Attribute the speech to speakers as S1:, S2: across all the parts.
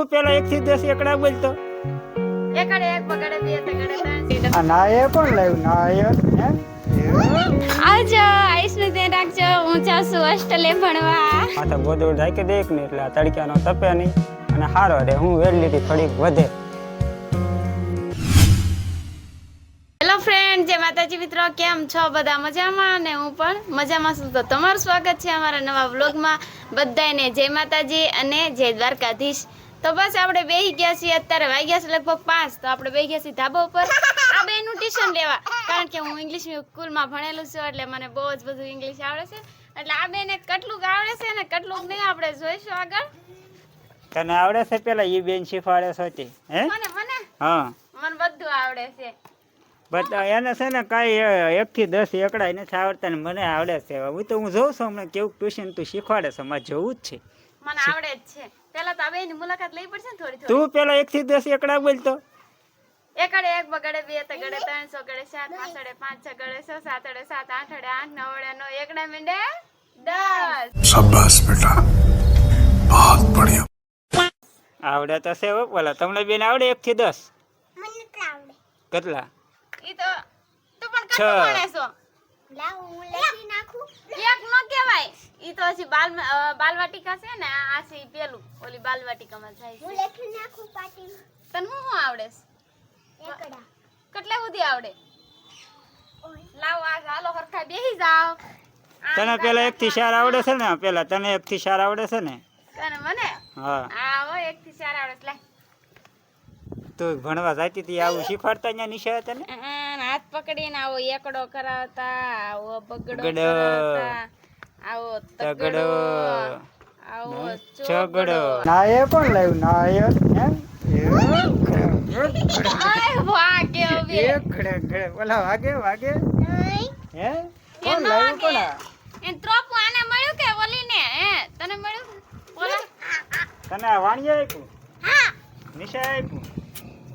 S1: તું પેલા એક થી દસ એકડા બોલતો.
S2: એકડે એક બગડે બે તગડે ત્રણ
S1: આ ના એ કોણ લાવ્યું? ના એ હે
S2: આવજો આયુષનું ધ્યાન રાખજો. હું છું હોસ્ટેલે ભણવા.
S1: માથે ગોદડું ઢાંકી દે ને એટલે આ તડક્યાનો તપે નહીં. અને હારો રે હું વેલીટી થોડીક વધે.
S2: હેલો ફ્રેન્ડ જે માતાજી મિત્રો. કેમ છો? બધા મજામાં અને હું પણ મજામાં છું. તો તમારું સ્વાગત છે અમારા નવા વ્લોગમાં બધાને જય માતાજી અને જય દ્વારકાધીશ. તો બસ આપણે બેહી ગયા છીએ. અત્યારે વાગ્યા છે લગભગ પાંચ. તો આપણે બેહી ગયા છીએ ધાબા ઉપર. આ બેનું ટ્યુશન લેવા. કારણ કે હું ઇંગ્લિશ સ્કૂલમાં ભણેલું છું એટલે મને બહુ જ બધું ઇંગ્લિશ આવડે છે. એટલે આ બેને કેટલું આવડે છે ને કેટલું નહીં આપણે જોઈશું આગળ.
S1: તને આવડે છે પેલા? ઈ બેન શીખવાડે છે હે?
S2: મને મને?
S1: હા.
S2: મને બધું આવડે છે.
S1: બધા એને છે ને કાંઈ એક થી દસ એકડા નથી આવડતા ને મને આવડે છે. હું તો હું જોઉં છું હમણાં કેવું ટ્યુશન તું શીખવાડે છે. મારે જોવું જ છે.
S2: મને આવડે જ છે. પેલા તો આવે એની મુલાકાત લઈ પડશે ને થોડી
S1: તું પેલા એક થી દસ એકડા બોલતો
S2: એકડે એક બગડે બે તગડે ત્રણ સો ગડે સાત પાસડે પાંચ છ ગડે છ સાત અડે સાત આઠ અડે આઠ નવ અડે નવ એકડે મીંડે દસ.
S3: શાબાશ બેટા. બહુત બઢિયા.
S1: આવડે તો છે બોલા તમને બેન આવડે એક થી દસ? મને આવડે. કેટલા?
S2: ઈ તો તું પણ કેટલું ભણે એક નો કહેવાય. ઈ તો હજી બાલ બાલવાટિકા છે ને આ છે પેલું. ઓલી બાલવાટિકામાં જાય છે. તને હું હું આવડે? એકડા. કેટલે સુધી આવડે? લાવ આ હાલો હરખા બેહી જાવ
S1: તને પેલા એક થી ચાર આવડે છે ને? પેલા તને એક થી ચાર આવડે છે ને?
S2: તને મને?
S1: હા.
S2: આ હો એક થી ચાર આવડે છે.
S1: તું ભણવા જાતી હતી આવું શીખવાડતા અહીંયા નિશા તને
S2: હાથ પકડીને આવો એકડો કરાવતા આવો બગડો કરાવતા આવો
S1: તગડો
S2: આવો
S1: છગડો
S2: ચોગડો.
S1: ના એ કોણ લાવ્યું ના એ
S2: આય વાહ કેવો બે.
S1: એક ઘડે ઘડે. ઓલા વાગે વાગે? હે? કોણ
S2: ન
S1: લાવ્યું
S2: વાગે.
S1: કોણ
S2: ત્રોપું આને મળ્યું કે ઓલીને? હે તને મળ્યું? ઓલા?
S1: તને વાણિયા આપ્યું નિશા આપ્યું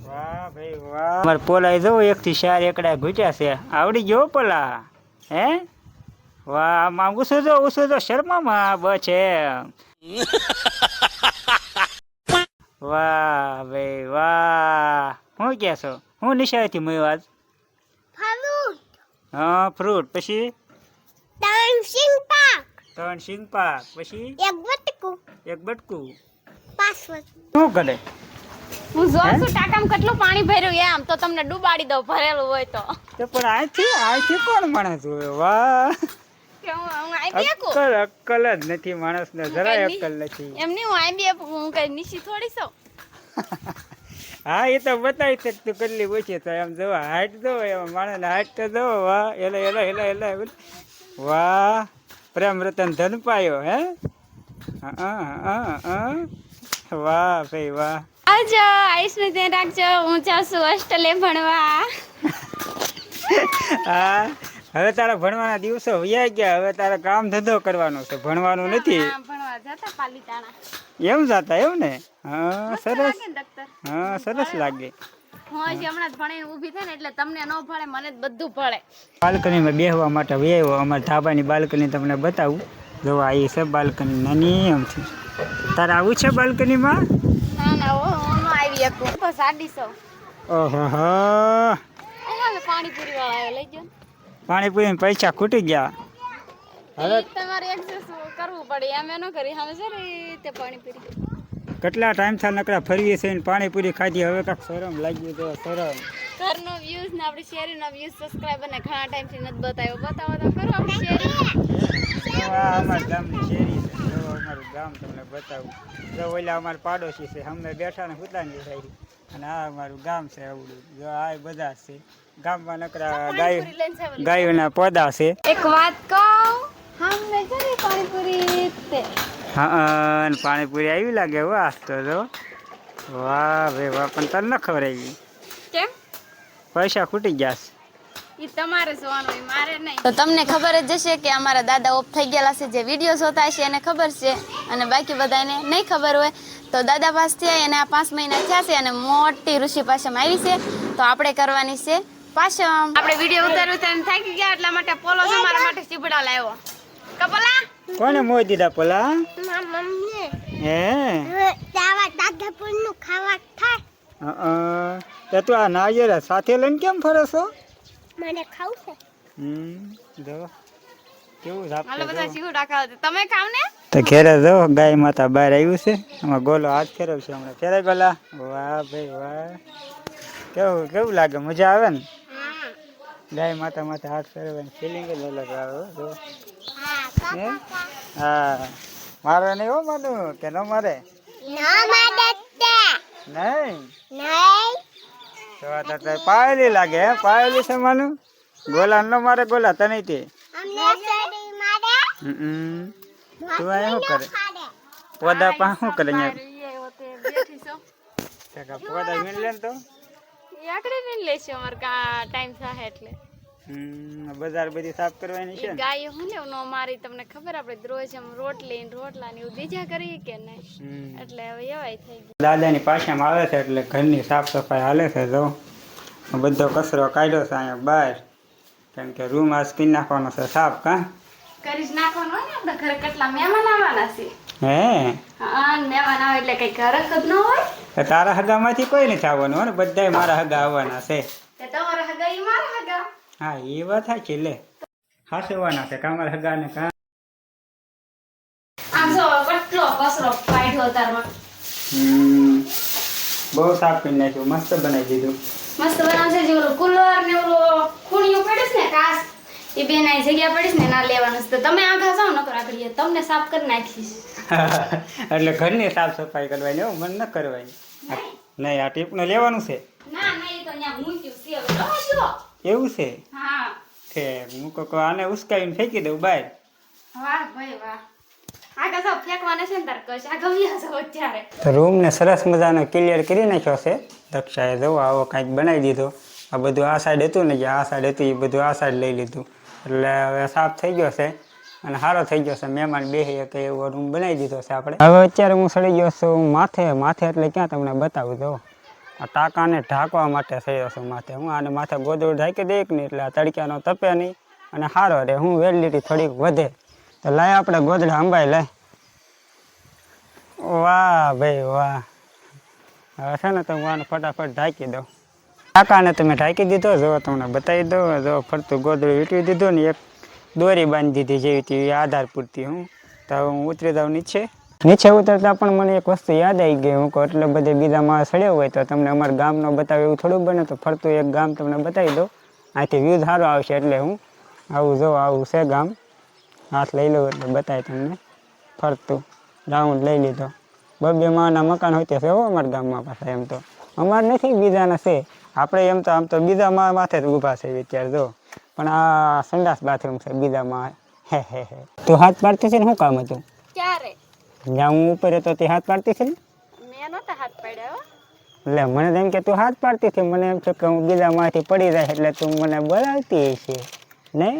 S1: વાહ ભાઈ વાહ. પોલાય જો એક થી ચાર એકડા ઘૂટ્યા છે. આવડી ગયો પોલા. હે? વાહ આમાં ઉછું જો શર્મામાં બચે વાહ ભાઈ વાહ. હું કે છો? હું નિશાળેથી મળ્યો આજ? હા ફ્રૂટ. પછી? ત્રણ સિંગ પાક. પછી? એક બટકું. શું કરે?
S2: હું જોઉં છું ટાંકામાં કેટલું પાણી ભર્યું એમ તો તમને ડૂબાડી દઉં ભરેલું હોય તો.
S1: તો પણ અહીંથી અહીંથી કોણ માણસ હોય? વાહ. અક્કલ અક્કલ જ નથી માણસને જરાય અક્કલ નથી.
S2: એમ નહીં હું આઈ બે હું કઈ નીચી થોડી છું.
S1: હા એ તો બતાવી શક તું કેટલી ઓછી તો એમ જો હાટ દો એમ માણસ હાઈટ તો જો વાહ. એલા એલા એલા એલા. વાહ. પ્રેમ રતન ધન પાયો હા, હા, હા, હા. વાહ ભાઈ વાહ.
S2: આવજો આયુષનું ધ્યાન રાખજો. હું જાઉં છું હોસ્ટેલે ભણવા.
S1: હા હવે તારા ભણવાના દિવસો વયા ગયા. હવે તારે કામ ધંધો કરવાનો છે. ભણવાનું નથી. એમ જાતા એમ ને? હા સરસ. હા સરસ લાગે. બાલ્કનીમાં બેસવા માટે અમારા ધાબાની બાલ્કની તમને બતાવું. જો આ એ છે બાલ્કની. નાની એમથી તારે આવું છે બાલ્કનીમાં?
S2: ના ના ન શકું બસ આડી
S1: ઓહો હો
S2: પાણીપુરી વાળા લઈ ગયો
S1: પાણીપુરીના પૈસા ખૂટી ગયા. હવે
S2: તમારે એક્સેસ કરવું પડે. એમ ન કરી હવે છે રીતે પાણીપુરી.
S1: કેટલા ટાઈમ થા નકરા ફરીએ છે ને પાણીપુરી ખાધી હવે કાંક શરમ લાગ્યું તો શરમ.
S2: ઘરનો વ્યૂઝ ને આપણી શેરીનો વ્યૂઝ સબસ્ક્રાઇબર ને ઘણા ટાઈમથી નથી બતાવ્યો. બતાવો તો કરો આપણી શેરી.
S1: આ અમારા ગામની શેરી ગામ તમને બતાવું. જો ઓલા અમારા પાડોશી છે અમે બેઠા ને હુતાની સાઈડ. અને આ અમારું ગામ છે આવડું. જો આ બધા છે. ગામમાં નકરા ગાય
S2: પાણીપુરી લઈને છે. ઓલી.
S1: ગાયોના પોદા છે.
S2: એક વાત કહું હમને છે ને પાણીપુરી તે.
S1: હા અને પાણીપુરી આવી લાગે વાહ તો જો. વાહ ભાઈ વાહ પણ તને ન ખબર આવી
S2: કેમ?
S1: પૈસા ખૂટી ગયા છે.
S2: તો તમને ખબર જ હશે કે અમારા દાદા ઓફ થઈ ગયેલા છે જે વીડિયો જોતા છે એને ખબર છે અને બાકી બધાને નહીં ખબર હોય. તો દાદા પાસે થયા એને આ પાંચ મહિના થયા છે અને મોટી ઋષિ પાસમ આવી છે. તો આપણે કરવાની છે પાસમ આપણે વીડિયો ઉતાર્યું છે થાકી ગયા એટલા માટે પોલો તમારા માટે ચીબડા લાવ્યો. કપલા
S1: કોને મોય દીધા પોલા?
S2: મમ્મી
S1: હે?
S2: દાદા
S4: ખાવા થાય.
S1: અ તે તું આ નાળિયેર સાથે લઈને કેમ ફરે છો?
S4: મને ખાવું છે?
S1: હમ જો કેવું
S2: હાલો બધા શીખું ટાકા તમે ખાવ ને?
S1: તો ઘેરે જો ગાય માતા બહાર આવ્યું છે. એમાં ગોલો હાથ ફેરવશે હમણાં. ફેરે ગોલા વાહ ભાઈ વાહ. કેવું કેવું લાગે? મજા આવે ને? ગાય માતા માથે હાથ ફેરવવાની ફિલિંગ જ અલગ આવે જો.
S4: હા
S1: મારે નહીં હો માનું કે ન મારે? નહીં. પાયેલી લાગે, હે? પાયેલી છે માનું? ગોલા ન મારે, ગોલા તને તે. તું આ શું કરે? પોદા પા શું કરે કાકા, પોદા વીણ લે તો?
S2: એકડે આકડે લેશે અમાર કા ટાઈમ થાય એટલે.
S1: બજાર બધી સાફ કરવાની છે
S2: ગાય હું ને નો મારી તમને ખબર આપણે રોજ એમ રોટલી ને રોટલા ને એવું બીજા કરીએ કે નહીં? એટલે હવે એવાય થઈ ગયું.
S1: દાદાની પાછામાં આવે છે એટલે ઘરની સાફ સફાઈ હાલે છે જો. બધો કચરો કાઢ્યો છે અહીંયા બહાર. કેમ કે રૂમ આ પી નાખવાનો છે સાફ કા?
S2: કરી જ નાખવાનો ને આપણે ઘરે કેટલા મહેમાન આવવાના છે.
S1: હે?
S2: હા મહેમાન આવે એટલે કઈ ઘર જ ન હોય?
S1: તારા હગામાંથી કોઈ નથી આવવાનું હો ને? બધાય મારા હગા આવવાના છે.
S2: તમારા હગા એ મારા
S1: હા એ વાત સાચી લે. હાસવાના છે કામારા હગા ને કામ.
S2: આમ જો કેટલો કચરો કાઢ્યો તારમાં
S1: બહુ સાફ કરી નાખ્યું મસ્ત બનાવી દીધું.
S2: મસ્ત બનાવશે જે ઓલું કુલર ને ઓલું ખૂણિયું પડીશ ને કાસ એ બે ના જગ્યા પડીશ ને ના લેવાનું તો તમે આઘા જાઓ નકર આગળ તમને સાફ કરી નાખીશ.
S1: એટલે ઘરની સાફ સફાઈ કરવાની હો મન ન કરવાની. નહીં. આ ટીપનું લેવાનું છે?
S2: ના ના એ તો અહીંયા મૂક્યું છે.
S1: એવું છે?
S2: હા.
S1: કે હું કોક આને ઉસકાવીને ફેંકી દઉં બહાર
S2: વાહ ભાઈ વાહ. છે ને
S1: સરસ મજાનો ક્લિયર કરી નાખ્યો છે. દક્ષાએ જો આવો કાંઈક બનાવી દીધો. આ બધું આ સાઈડ હતું ને જે આ સાઈડ હતું એ બધું આ સાઈડ લઈ લીધું. એટલે હવે સાફ થઈ ગયો છે અને સારો થઈ ગયો છે. મહેમાન બે કે એવો રૂમ બનાવી દીધો છે આપણે. હવે અત્યારે હું સડી ગયો છું માથે. માથે એટલે ક્યાં તમને બતાવું જો. આ ટાંકાને ઢાંકવા માટે થયો છું માથે. હું આને માથે ગોદડું ઢાંકી દઈક નહીં એટલે આ તડક્યાનો તપે નહીં અને સારો રહે હું વેલિડિટી થોડીક વધે. તો લાય આપણે ગોદડા અંબાઈ લાય. વાહ ભાઈ, વાહ. હવે છે ને તો હું આને ફટાફટ ઢાંકી દઉં. કાકાને તમે ઢાંકી દીધો, જો તમને બતાવી દઉં, જો ફરતું ગોદડું વીટવી દીધું ને એક દોરી બાંધી દીધી જેવી તેવી આધાર પૂરતી, હું. તો હું ઉતરી દઉં નીચે. નીચે ઉતરતા પણ મને એક વસ્તુ યાદ આવી ગઈ હું કહું એટલે બધે બીજા માણસ ચડ્યો હોય તો તમને અમારા ગામનો બતાવે એવું થોડું બને તો ફરતું એક ગામ તમને બતાવી દઉં. અહીંથી વ્યૂ સારો આવશે એટલે હું આવું જો આવું છે ગામ. હાથ લઈ લઉં એટલે બતાવી તમને. ફરતું. રાઉન્ડ લઈ લીધો. બબે માના મકાન હોય તે છે હો અમારા ગામમાં પાછા એમ તો. અમારે નથી બીજાના છે. આપણે એમ તો આમ તો બીજા માં માથે જ ઊભા છે અત્યારે જો. પણ આ સંડાસ બાથરૂમ છે બીજામાં હે હે હે. તું હાથ પાડતી છે ને શું કામ હતું?
S2: ક્યારે?
S1: જ્યાં હું ઉપર હતો તે હાથ પાડતી છે ને?
S2: મેં હાથ પાડ્યા
S1: એટલે મને તો એમ કે તું હાથ પાડતી હતી મને એમ છે કે હું બીજામાંથી પડી જાય એટલે તું મને બોલાવતી છે નહીં?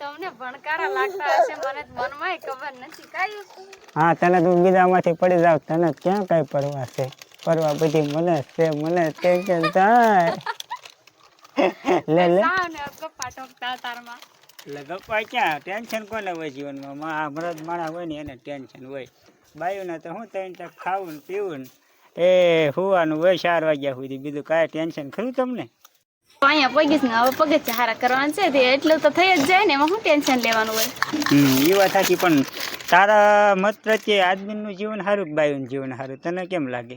S2: તમને ભણકારા લાગતા હશે મને તો ખબર નથી. કાયું
S1: હા તને તું બીજામાંથી પડી જાવ તને ક્યાં કઈ પડવા છે? પડવા બધી મને છે મને ટેન્શન થાય લે લે.
S2: તારમાં?
S1: એટલે ગપ્પા ક્યાં? ટેન્શન કોને હોય જીવનમાં? હમણાં માણા હોય ને એને ટેન્શન હોય. બાયુને તો હું ત્રણ ટક ખાવું ને પીવું ને. એ હોવાનું હોય ચાર વાગ્યા સુધી. બીજું કાંઈ ટેન્શન ખરું તમને?
S2: અહીંયા પગીસ ને હવે પગે ચારા કરવાનું છે તે એટલું તો થઈ જ જાય ને એમાં શું ટેન્શન લેવાનું હોય?
S1: એ વાત સાચી પણ તારા મત પ્રત્યે આદમીનું જીવન સારું બાયુનું જીવન સારું? તને કેમ લાગે?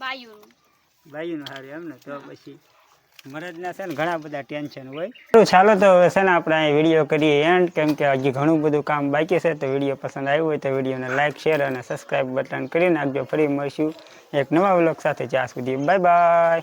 S2: બાયુનું.
S1: બાયુનું સારું એમ ને તો પછી. મરદના છે ને ઘણા બધા ટેન્શન હોય. ચાલો તો હવે છે ને આપણે અહીં વીડિયો કરીએ એન્ડ કેમ કે હજી ઘણું બધું કામ બાકી છે, તો વીડિયો પસંદ આવ્યો હોય તો વિડીયોને લાઇક શેર અને સબસ્ક્રાઈબ બટન કરી નાખજો. ફરી મળીશું એક નવા વ્લોગ સાથે. જ્યાં સુધી. Bye bye